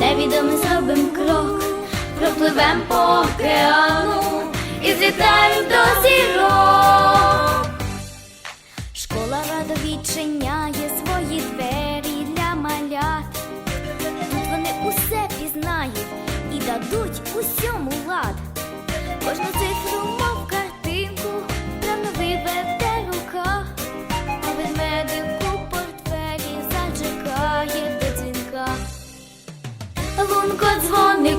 невідомий зробим крок, пропливем по океану і злітаєм до зірок. Школа радо відчиняє свої двері для малят. Тут вони усе пізнають і дадуть усьому лад. Кожну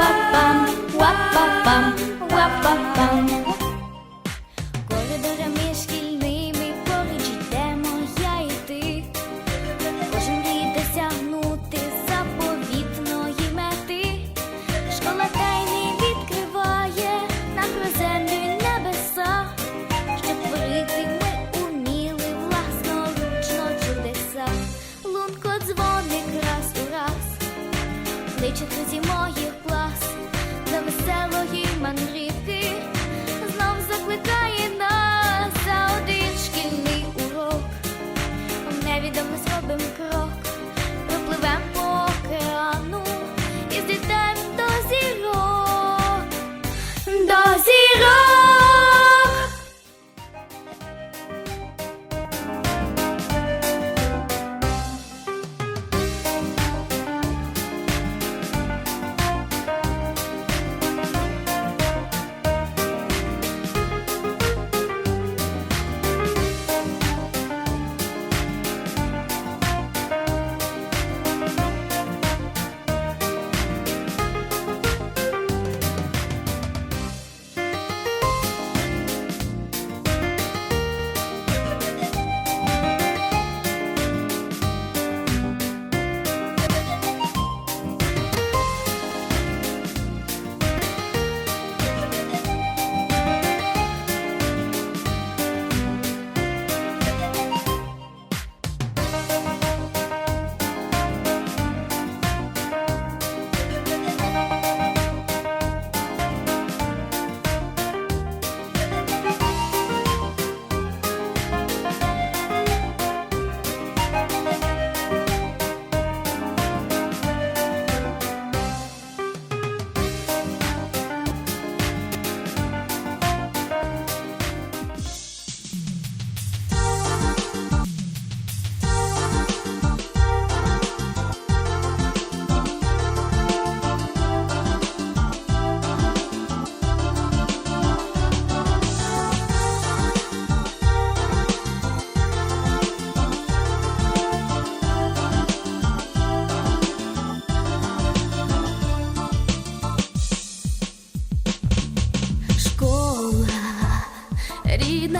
Wap-a-bum, wap-a-bum, wap-a-bum.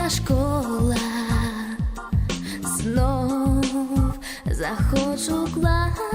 рідна школа, знов захочу клас.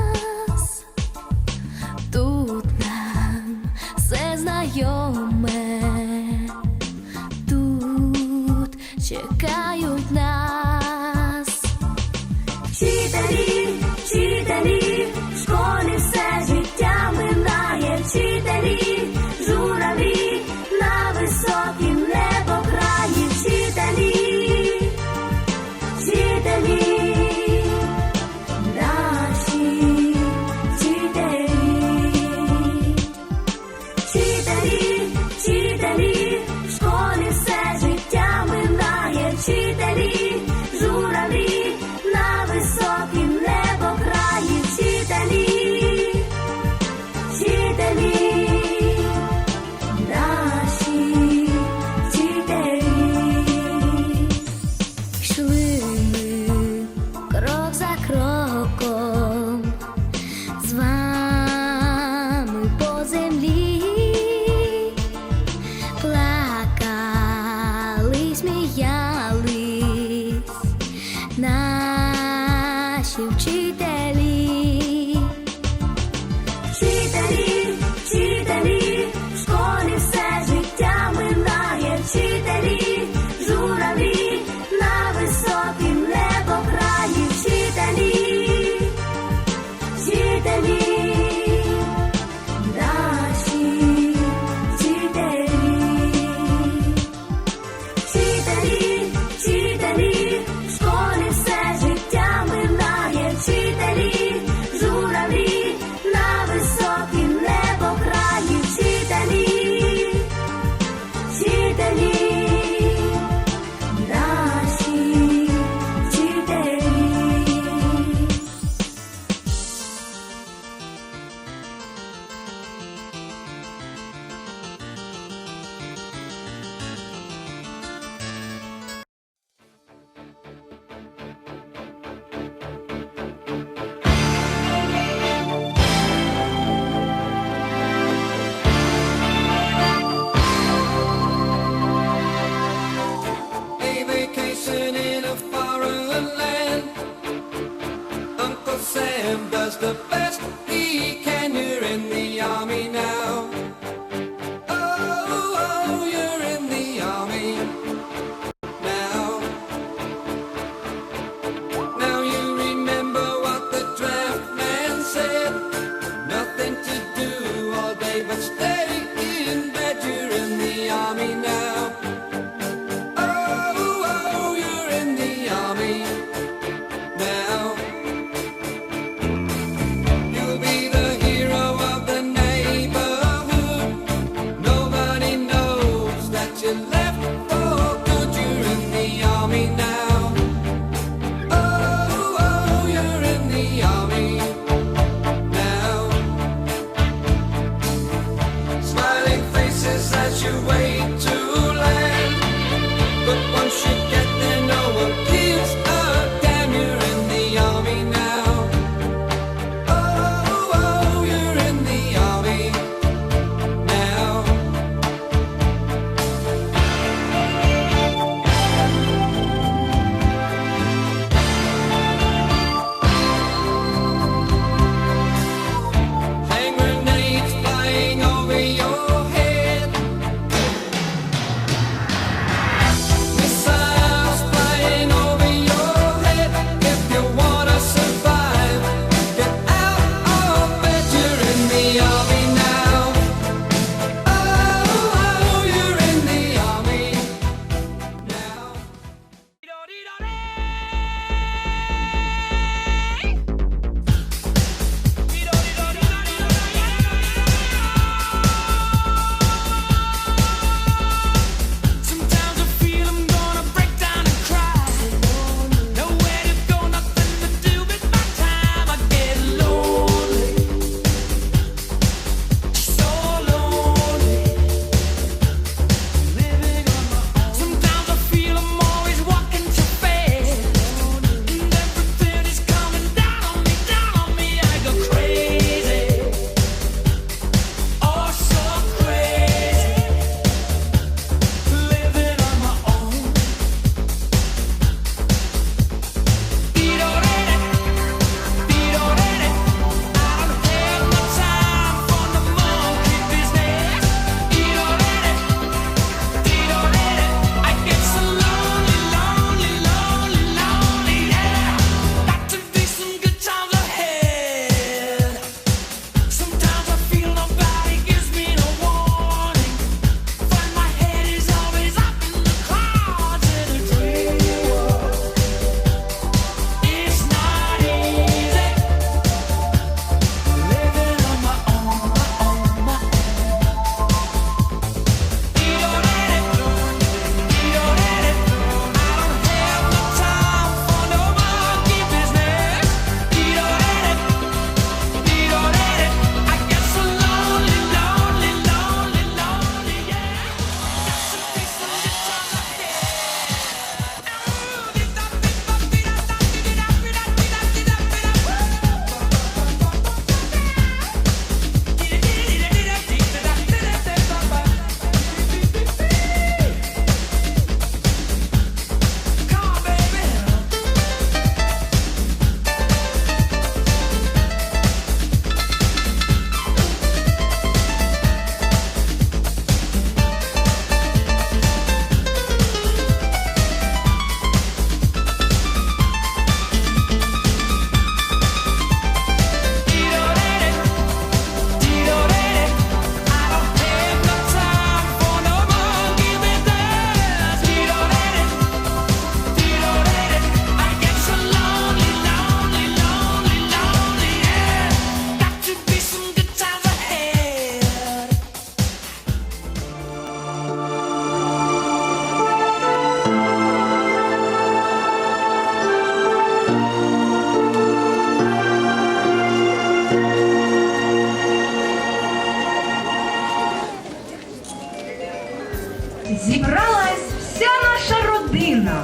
зібралась вся наша родина,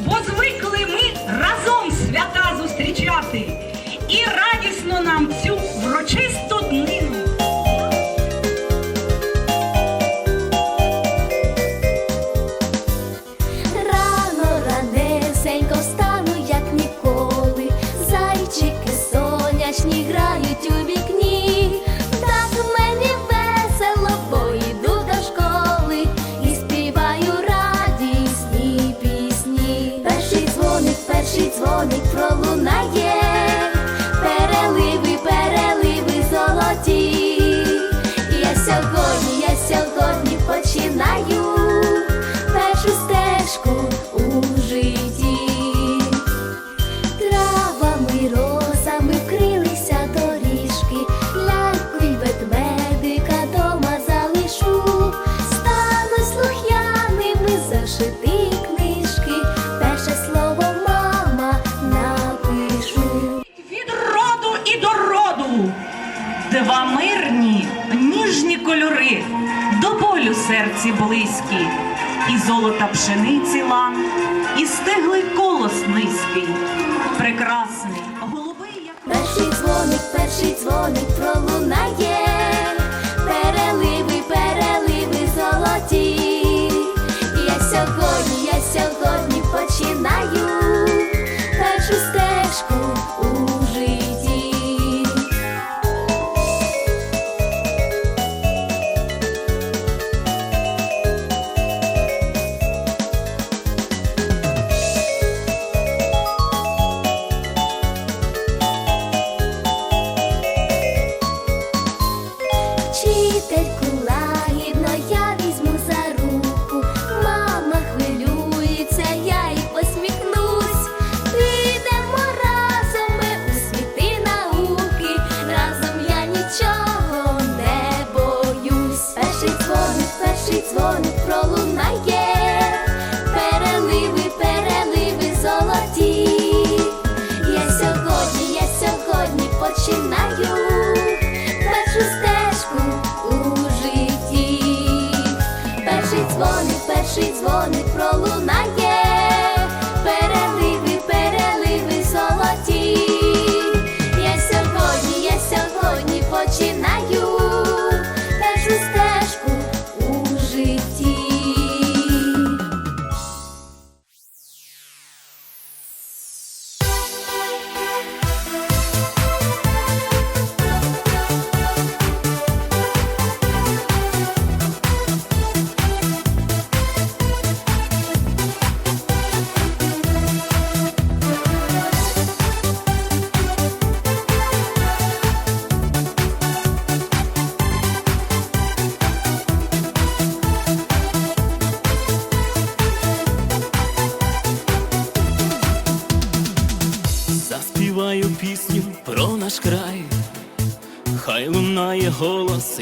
бо звикли ми разом свята зустрічати і радісно нам цю врочисту днину. Починаю близькі, і золота пшениці лан, і стеглий колос низький, прекрасний, голубий, як Перший дзвоник, перший дзвоник пролунає,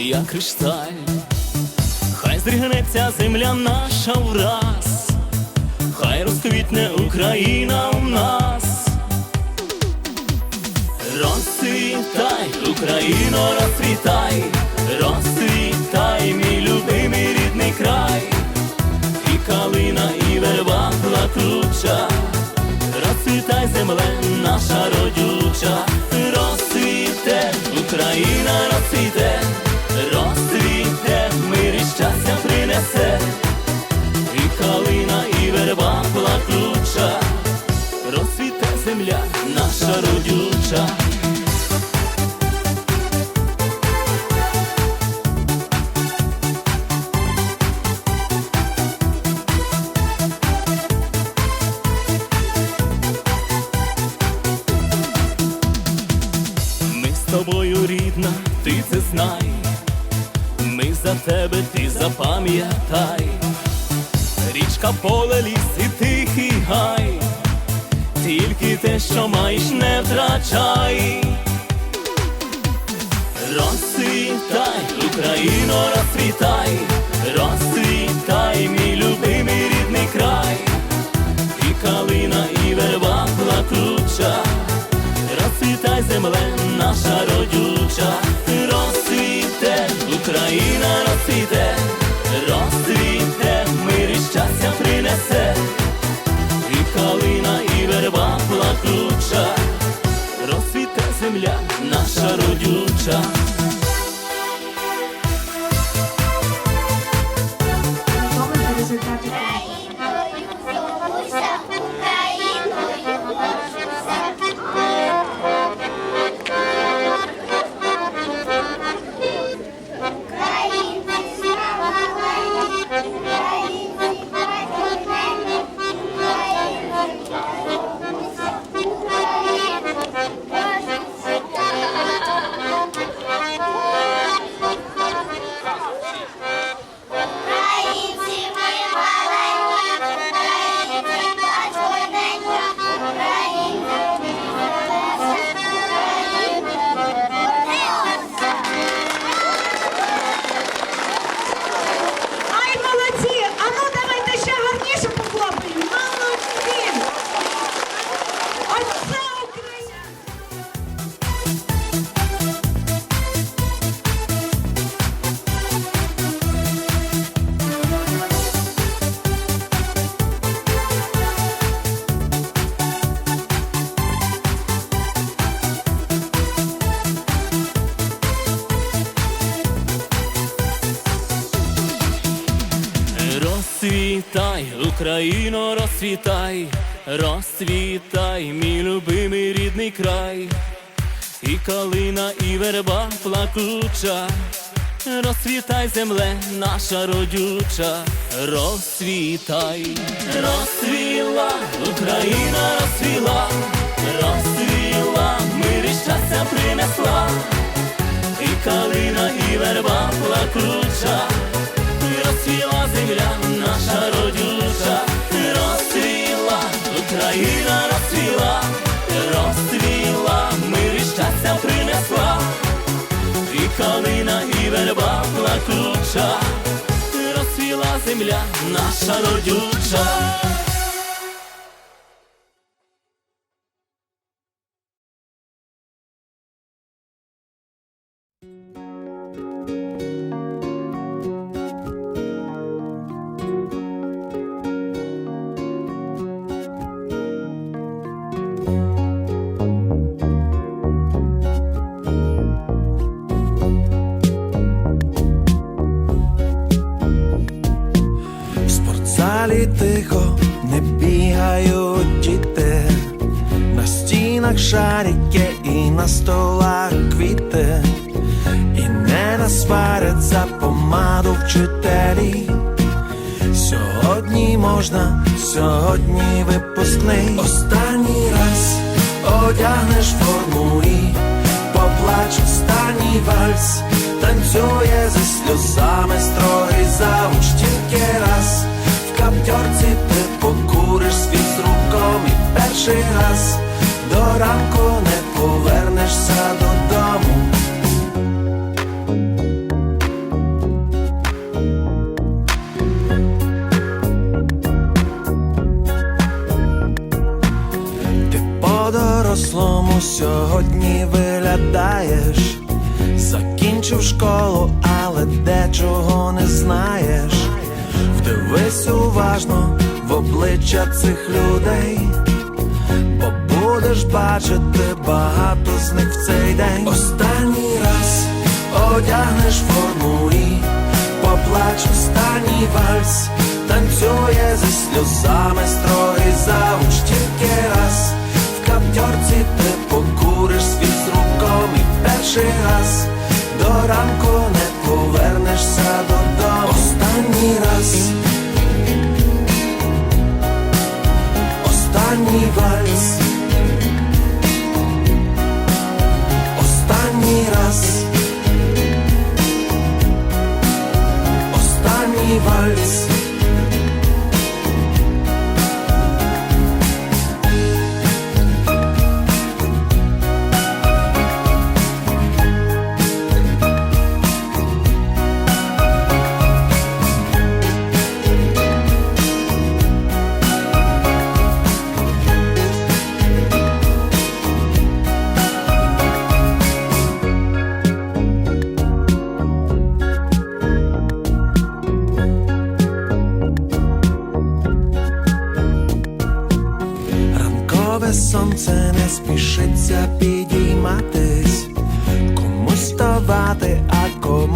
як кришталь, хай зригнеться земля наша враз, хай розквітне Україна у нас. Розцвітай, Україно, розцвітай, розцвітай, мій любимий рідний край, і калина, і верба плакуча, розцвітай земле наша родюча, розцвіте, Україна розцвіте, щастя і калина, і верба плакуча, розцвіте земля наша родюча. Тобою рідна, ти це знай. За тебе, ти запам'ятай. Річка, поле, ліс і тихий гай. Тільки те, що маєш, не втрачай. Розцвітай, Україно, розцвітай, розцвітай, мій любимий рідний край, і калина, і верба плакуча, розцвітай земле наша родюча, Україна розцвіте, розцвіте, мир і щастя принесе, і калина, і верба плакуча, земля, наша родюча. Розцвітай, розцвітай, мій любимий рідний край, і калина, і верба плакуча, розцвітай, земле, наша родюча, розцвітай, розцвіла, Україна розцвіла, розцвіла, мир щастя принесла, і калина, і верба плакуча. Розцвіла земля, наша родюча, Україна розцвіла, розцвіла, мир і щастя принесла, і калина, і верба плакуча, розцвіла земля, наша родюча. Сьогодні можна, сьогодні випускний. Останній раз одягнеш форму і поплач останній вальс, танцює зі сльозами строгий завуч тільки раз. В каптьорці ти покуриш свій з руком і перший раз до ранку не повернешся додому. По-дорослому сьогодні виглядаєш, закінчив школу, але дечого не знаєш. Вдивись уважно в обличчя цих людей, бо будеш бачити багато з них в цей день. Останній раз одягнеш форму і поплач останній вальс, танцює зі сльозами строгий завуч тільки раз. Каптьорці ти покуриш свій з руком перший раз до ранку не повернешся додому. Останній раз. Останній вальс. Останній раз. Останній вальс.